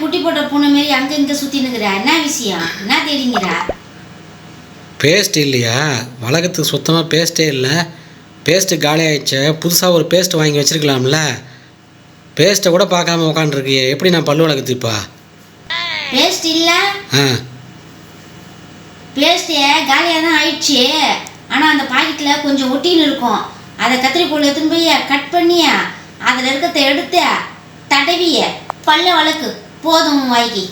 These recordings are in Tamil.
குட்டி போட்ட பூனை மாரி அங்க இங்க நிக்கிற என்ன விஷயம்? என்ன தெரியுங்கிறா பேஸ்ட் இல்லையா? வழக்கத்துக்கு சுத்தமாக பேஸ்ட்டே இல்லை. பேஸ்ட்டு காலி ஆயிடுச்சு புதுசாக ஒரு பேஸ்ட் வாங்கி வச்சிருக்கலாம்ல. பேஸ்ட்டை கூட பார்க்காம உக்காண்ட்ருக்கியே எப்படி நான் பல்லு வளர்க்குது இப்போ பேஸ்ட் இல்ல. ஆ. பேஸ்ட் காலியாக தான் ஆயிடுச்சு. ஆனா அந்த பாக்கெட்ல கொஞ்சம் ஒட்டின்னு இருக்கும். அதை கத்திரிக்கோல் எடுத்துன்னு போய் கட் பண்ணி அதில் இருக்கிறத எடுத்து தடவிய. பல்ல வழக்கு போதும் வாய்க்கு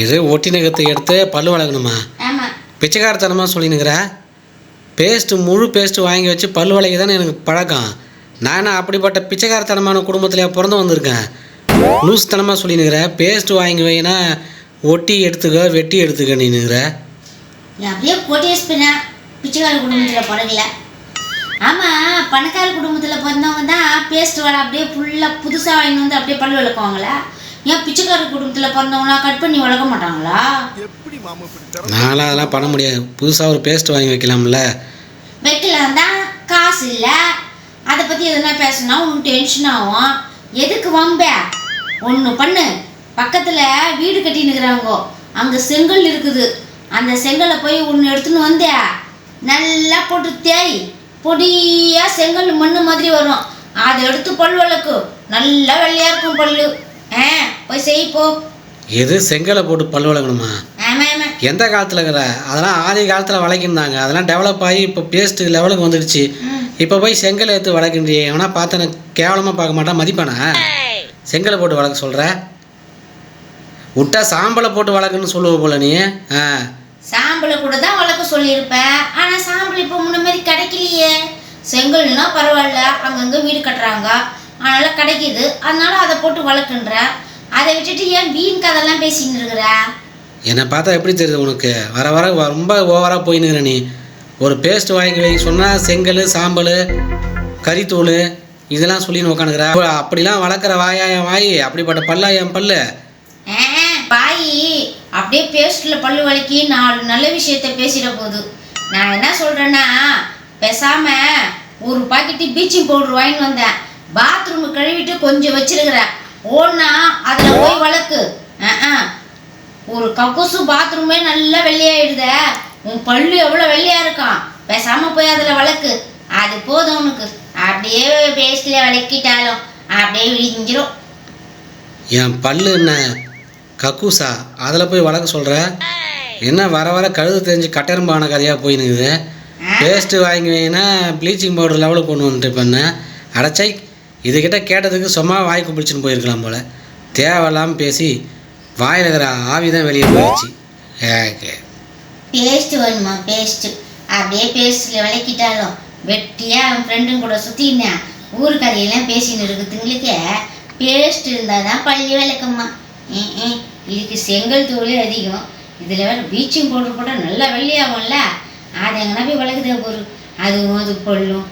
இது ஒட்டி நகத்தை எடுத்து பல்லு வளர்க்கணுமா? பிச்சைக்காரத்தனமாக சொல்லினுக்கிற? பேஸ்ட்டு முழு பேஸ்ட்டு வாங்கி வச்சு பல்லு வளைக்க தானே எனக்கு பழக்கம். நான் அப்படிப்பட்ட பிச்சைக்காரத்தனமான குடும்பத்தில் பிறந்து வந்திருக்கேன்? லூஸ்தனமாக சொல்லினுக்கிற பேஸ்ட்டு வாங்கி வைனா ஒட்டி எடுத்துக்க வெட்டி எடுத்துக்க நீனுங்கிற அப்படியே கோட்டேஸ்பினா பிச்சைக்கார குடும்பத்தில் பிறகல ஆமாம் பணக்கார குடும்பத்தில் பிறந்தவங்க தான் பேஸ்ட் வலை அப்படியே ஃபுல்லாக புதுசாக வாங்கிட்டு வந்து அப்படியே பல் விளக்குவாங்களா ஏன் பிச்சைக்கார குடும்பத்தில் பிறந்தவங்களா கட் பண்ணி வளர்க்க மாட்டாங்களா? நான்லாம் அதெல்லாம் பண்ண முடியாது. புதுசாக ஒரு பேஸ்ட் வாங்கி வைக்கலாம்ல. வைக்கலாம் தான் காசு இல்லை. அதை பற்றி எதுனா பேசினா உனக்கு டென்ஷன் ஆகும். எதுக்கு வம்ப? ஒன்று பண்ணு. பக்கத்தில் வீடு கட்டினுக்கிறாங்க அங்கே செங்கல் இருக்குது. அந்த செங்கலை போய் ஒன்று எடுத்துன்னு வந்தே. நல்லா போட்டு தேய். பொடியாக செங்கல் மண்ணு மாதிரி வரும். அதை எடுத்து பல் வளர்க்கு நல்லா வெள்ளையாக இருக்கும் பல்லு. ஆ? போய் செய் போ. எது? செங்கலை போட்டு பல்லு வளர்க்கணுமா எந்த காலத்தில் இருக்கிற? அதெல்லாம் ஆதி காலத்தில் வளைக்கிருந்தாங்க அதெல்லாம் டெவலப் ஆகி இப்போ பேஸ்ட்டு லெவலுக்கு வந்துடுச்சு. இப்போ போய் செங்கலை எடுத்து வளர்க்கின்றியே எவனா பார்த்து எனக்கு கேவலமாக பார்க்க மாட்டான் மதிப்பானா? செங்கலை போட்டு வளர்க்க சொல்கிற விட்டா சாம்பலை போட்டு வளர்க்குன்னு சொல்லுவ போல நீ. ஆ. சாம்பலை கூட தான் வளர்க்க சொல்லியிருப்பேன் ஆனால் சாம்பல் இப்போ முன்ன மாதிரி கிடைக்கலையே. செங்கல்னா பரவாயில்ல. அங்கங்கே வீடு கட்டுறாங்க. அதனால் கிடைக்கிது. அதனால அதை போட்டு வளர்க்குன்ற அதை விட்டுட்டு ஏன் வீண் கதைலாம் பேசின்னு இருக்கிற? என்னை பார்த்தா எப்படி தெரியுது உனக்கு? வர வர ரொம்ப ஓவராக போயினுங்கிற நீ. ஒரு பேஸ்ட் வாங்கி வை. சொன்னால் செங்கல் சாம்பல் கறித்தூள் இதெல்லாம் சொல்லின்னு உக்காந்துக்கிற. அப்படிலாம் வளர்க்குற வாயா என் வாய்? அப்படிப்பட்ட பல்லா என் பல்லு. பாய் அப்படியே பேஸ்ட்டில் பல்லு வலிக்கி நாலு நல்ல விஷயத்த பேசிட போகுது. நான் என்ன சொல்கிறேன்னா பேசாம ஒரு பாக்கெட்டு ப்ளீச்சிங் பவுடர் வாங்கிட்டு வந்தேன். பாத்ரூம் கழுவிட்டு கொஞ்சம் வச்சிருக்கிறேன். ஓன்னா அதில் போய் வளர்க்கு. ஒரு கக்கூசு பாத்ரூமே நல்லா வெள்ளையாயிடுதே. உன் பல்லு எவ்வளோ வெள்ளையா இருக்கான்? பேசாம போய் அதில் வளர்க்கு. அது போதும் உனக்கு. அப்படியே பேஸ்டில் விளக்கிட்டாலும் அப்படியே விழிஞ்சிரும் என் பல்லு என்ன? கக்கூசா? அதில் போய் வளர்க்க சொல்கிற என்ன வர வர கழுது தெரிஞ்சு கட்டெரும்பான கதையாக போயினுக்குது பேஸ்ட்டு வாங்கி வைனா ப்ளீச்சிங் பவுடர் லெவலுக்கு கொண்டு வந்துட்டு பண்ண அடைச்சை. இதுகிட்ட கேட்டதுக்கு சும்மா வாய்க்கு பிடிச்சின்னு போயிருக்கலாம் போல். தேவையில்லாமல் பேசி வாயில் இருக்கிற ஆவி தான் வெளியே போயிடுச்சு. ஏக்கு. பேஸ்ட் வேணுமா பேஸ்ட் அப்படியே பேஸ்ட்டில் விளக்கிட்டாலும் வெட்டியாக அவன் ஃப்ரெண்டும் கூட சுற்றினேன் ஊர் கதையெல்லாம் பேசின்னு இருக்குதுங்களுக்கு பேஸ்ட் இருந்தால் தான் பள்ளி விளக்கம்மா. ம், ம். இதுக்கு செங்கல் தூளே அதிகம். இதில் வேறு பீச்சிங் பவுடர் போட்டால் நல்லா வெள்ளையாகும்ல. அது எங்கன்னா போய் விளக்குதே பொருள் அதுவும் அது கொள்ளும்